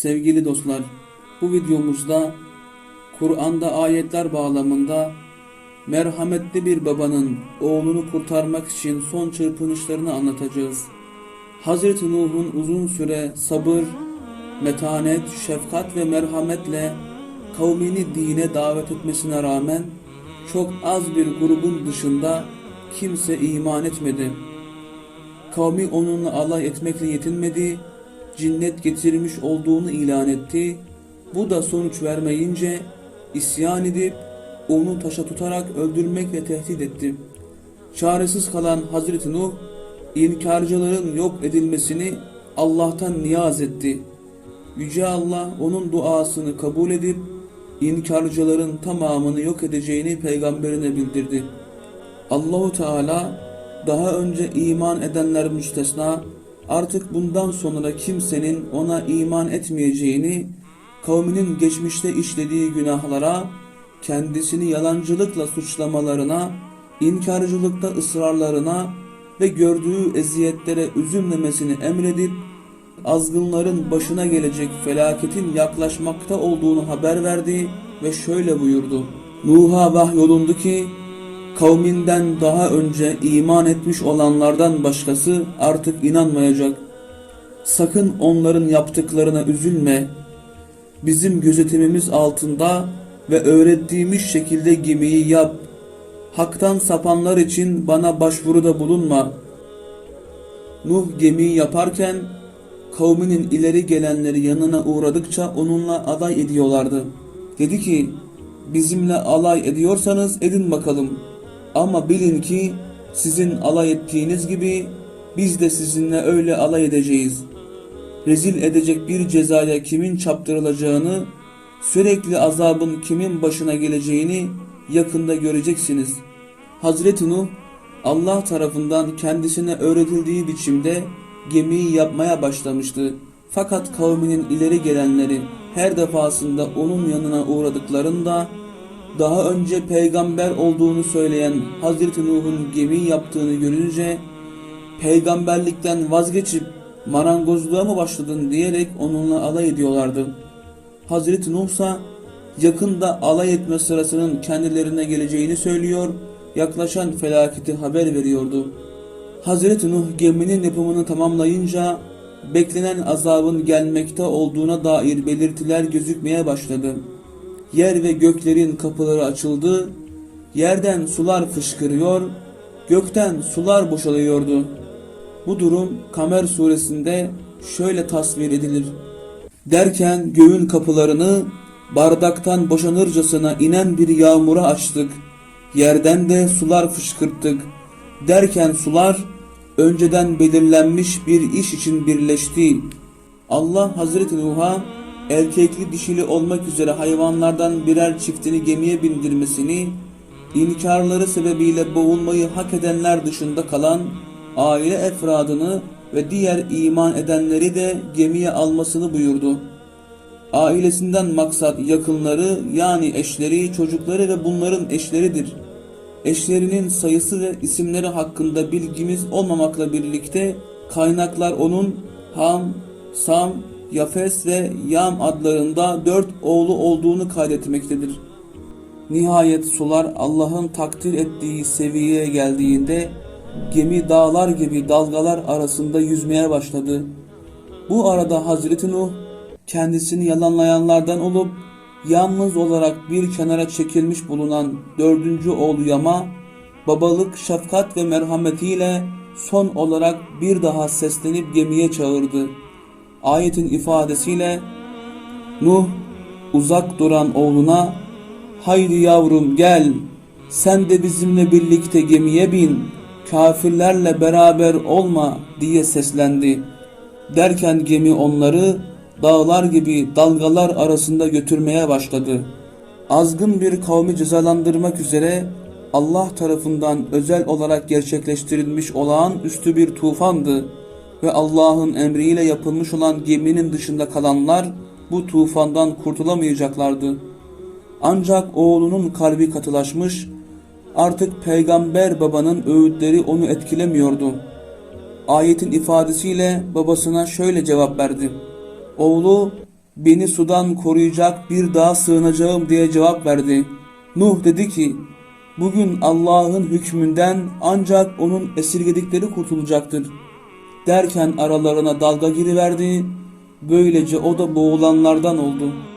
Sevgili dostlar, bu videomuzda Kur'an'da ayetler bağlamında merhametli bir babanın oğlunu kurtarmak için son çırpınışlarını anlatacağız. Hazreti Nuh'un uzun süre sabır, metanet, şefkat ve merhametle kavmini dine davet etmesine rağmen çok az bir grubun dışında kimse iman etmedi. Kavmi onunla alay etmekle yetinmedi, cinnet getirmiş olduğunu ilan etti. Bu da sonuç vermeyince isyan edip onu taşa tutarak öldürmekle tehdit etti. Çaresiz kalan Hazreti Nuh, inkarcıların yok edilmesini Allah'tan niyaz etti. Yüce Allah onun duasını kabul edip inkarcıların tamamını yok edeceğini peygamberine bildirdi. Allahu Teala daha önce iman edenler müstesna artık bundan sonra kimsenin ona iman etmeyeceğini kavminin geçmişte işlediği günahlara kendisini yalancılıkla suçlamalarına inkarcılıkta ısrarlarına ve gördüğü eziyetlere üzülmemesini emredip azgınların başına gelecek felaketin yaklaşmakta olduğunu haber verdi ve şöyle buyurdu. Nuh'a vahyolundu ki kavminden daha önce iman etmiş olanlardan başkası artık inanmayacak. Sakın onların yaptıklarına üzülme. Bizim gözetimimiz altında ve öğrettiğimiz şekilde gemiyi yap. Haktan sapanlar için bana başvuruda bulunma. Nuh gemiyi yaparken kavminin ileri gelenleri yanına uğradıkça onunla alay ediyorlardı. Dedi ki bizimle alay ediyorsanız edin bakalım. Ama bilin ki sizin alay ettiğiniz gibi biz de sizinle öyle alay edeceğiz. Rezil edecek bir cezaya kimin çaptırılacağını, sürekli azabın kimin başına geleceğini yakında göreceksiniz. Hazreti Nuh Allah tarafından kendisine öğretildiği biçimde gemiyi yapmaya başlamıştı. Fakat kavminin ileri gelenleri her defasında onun yanına uğradıklarında daha önce peygamber olduğunu söyleyen Hazreti Nuh'un gemi yaptığını görünce peygamberlikten vazgeçip marangozluğa mı başladın diyerek onunla alay ediyorlardı. Hazreti Nuh ise yakında alay etme sırasının kendilerine geleceğini söylüyor, yaklaşan felaketi haber veriyordu. Hazreti Nuh geminin yapımını tamamlayınca beklenen azabın gelmekte olduğuna dair belirtiler gözükmeye başladı. Yer ve göklerin kapıları açıldı, yerden sular fışkırıyor, gökten sular boşalıyordu. Bu durum Kamer suresinde şöyle tasvir edilir. Derken göğün kapılarını bardaktan boşanırcasına inen bir yağmura açtık. Yerden de sular fışkırttık. Derken sular önceden belirlenmiş bir iş için birleşti. Allah Hazreti Nuh'a erkekli dişili olmak üzere hayvanlardan birer çiftini gemiye bindirmesini, inkarları sebebiyle boğulmayı hak edenler dışında kalan aile efradını ve diğer iman edenleri de gemiye almasını buyurdu. Ailesinden maksat yakınları yani eşleri, çocukları ve bunların eşleridir. Eşlerinin sayısı ve isimleri hakkında bilgimiz olmamakla birlikte kaynaklar onun Ham, Sam, Yafes ve Yam adlarında dört oğlu olduğunu kaydetmektedir. Nihayet sular Allah'ın takdir ettiği seviyeye geldiğinde gemi dağlar gibi dalgalar arasında yüzmeye başladı. Bu arada Hazreti Nuh kendisini yalanlayanlardan olup yalnız olarak bir kenara çekilmiş bulunan dördüncü oğlu Yam'a babalık, şefkat ve merhametiyle son olarak bir daha seslenip gemiye çağırdı. Ayetin ifadesiyle Nuh uzak duran oğluna haydi yavrum gel sen de bizimle birlikte gemiye bin kafirlerle beraber olma diye seslendi. Derken gemi onları dağlar gibi dalgalar arasında götürmeye başladı. Azgın bir kavmi cezalandırmak üzere Allah tarafından özel olarak gerçekleştirilmiş olağanüstü bir tufandı ve Allah'ın emriyle yapılmış olan geminin dışında kalanlar bu tufandan kurtulamayacaklardı. Ancak oğlunun kalbi katılaşmış, artık peygamber babanın öğütleri onu etkilemiyordu. Ayetin ifadesiyle babasına şöyle cevap verdi. Oğlu beni sudan koruyacak bir dağa sığınacağım diye cevap verdi. Nuh dedi ki, bugün Allah'ın hükmünden ancak onun esirgedikleri kurtulacaktır. Derken aralarına dalga giriverdi, böylece o da boğulanlardan oldu.''